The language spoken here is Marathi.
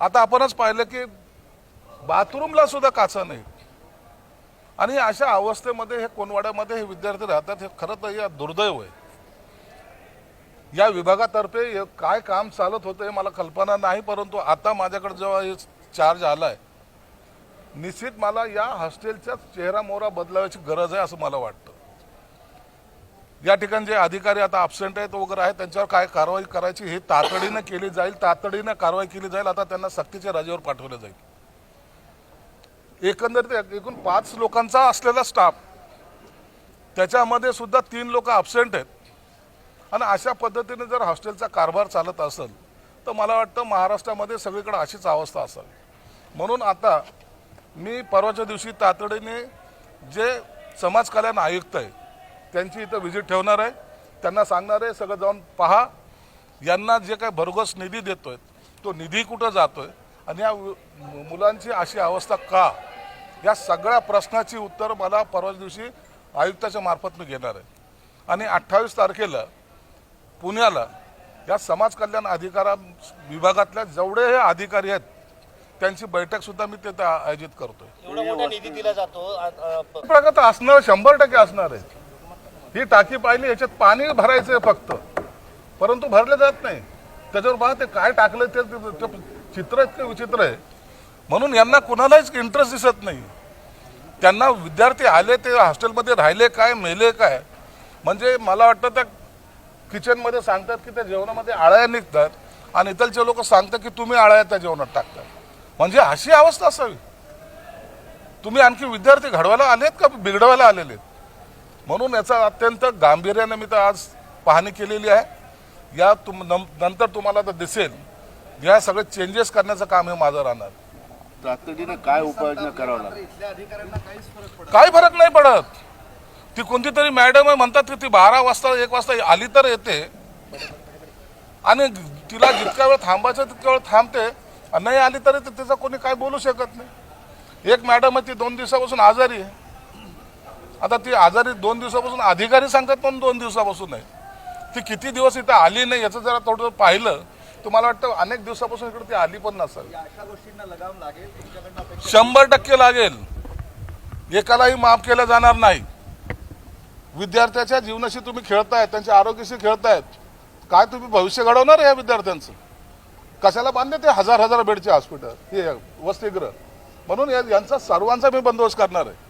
आता आपणच पाहिलं की बाथरूमला सुद्धा काचा नाही. आणि अशा अवस्थेमध्ये हे कोनवाड्यामध्ये हे विद्यार्थी राहतात हे खरं तर या दुर्दैव आहे. या विभागातर्फे काय काम चालत होतं हे मला कल्पना नाही परंतु आता माझ्याकडे जेव्हा हे चार्ज आलाय निश्चित मला या हॉस्टेलचा चेहरा मोहरा बदलावायची गरज आहे असं मला वाटतं. या ठिकाणी जे अधिकारी आता अब्सेंट आहेत वगैरे आहेत त्यांच्यावर काय कारवाई करायची हे तातडीनं केली जाईल तातडीनं कारवाई केली जाईल आता त्यांना सक्तीच्या रजेवर पाठवलं जाईल. एकंदरीत एकूण पाच लोकांचा असलेला स्टाफ त्याच्यामध्ये सुद्धा तीन लोक अब्सेंट आहेत. आणि अशा पद्धतीने जर हॉस्टेलचा कारभार चालत असेल तर मला वाटतं महाराष्ट्रामध्ये सगळीकडे अशीच अवस्था असावी म्हणून आता मी परवाच्या दिवशी तातडीने जे समाज कल्याण आयुक्त आहे त्यांची इथं व्हिजिट ठेवणार आहे. त्यांना सांगणार आहे सगळं जाऊन पहा. यांना जे काय भरघोस निधी देतोय तो निधी कुठं जातोय? आणि या मुलांची अशी अवस्था का? या सगळ्या प्रश्नाची उत्तर मला परवा दिवशी आयुक्ताच्या मार्फत मी घेणार आहे. आणि अठ्ठावीस तारखेला पुण्याला या समाज कल्याण अधिकारा विभागातल्या जेवढे हे अधिकारी आहेत त्यांची बैठक सुद्धा मी तिथे आयोजित करतोय. एवढा मोठा निधी दिला जातो आ- आ- प- प्रगत असणार शंभर टक्के असणार आहे. ही टाकी पाहिली याच्यात पाणी भरायचं आहे फक्त. परंतु भरले जात नाही. त्याच्यावर बघा ते काय टाकलं ते ते चित्र इतकं विचित्र आहे. म्हणून यांना कुणालाच इंटरेस्ट दिसत नाही. त्यांना विद्यार्थी आले ते हॉस्टेलमध्ये राहिले काय मेले काय? म्हणजे मला वाटतं त्या किचनमध्ये सांगतात की त्या जेवणामध्ये आळ्या निघतात आणि इथलचे लोक सांगतात की तुम्ही आळ्या त्या जेवणात टाकतात म्हणजे अशी अवस्था असावी. तुम्ही आणखी विद्यार्थी घडवायला आलेत का? बिघडवायला आलेले आहेत म्हणून याचा अत्यंत गांभीर्याने मी तर आज पाहणी केलेली आहे. या तुम नंतर तुम्हाला तर दिसेल या सगळे चेंजेस करण्याचं काम हे माझं राहणार. तातडीनं काय उपाययोजना करावं लागेल? काही फरक नाही पडत. ती कोणती तरी मॅडम आहे म्हणतात की ती बारा वाजता एक वाजता आली तर येते. आणि तिला जितक्या वेळ थांबायचं तितक्या वेळ थांबते. आणि नाही आली तरी तिचं कोणी काय बोलू शकत नाही. एक मॅडम आहे ती दोन दिवसापासून आजारी आहे. आता ती आजारी दोन दिवसापासून अधिकारी सांगतात पण दोन दिवसापासून आहे ती किती दिवस इथं आली नाही याचं जरा थोडं पाहिलं तर मला वाटतं अनेक दिवसापासून इकडे ती आली पण नसेल. शंभर टक्के लागेल. एकालाही माफ केलं जाणार नाही. विद्यार्थ्याच्या जीवनाशी तुम्ही खेळतायत त्यांच्या आरोग्याशी खेळतायत. काय तुम्ही भविष्य घडवणार आहे या विद्यार्थ्यांचं? कशाला बांधले ते हजार हजार बेडचे हॉस्पिटल हे वसतिगृह. म्हणून या- यांचा सर्वांचा मी बंदोबस्त करणार आहे.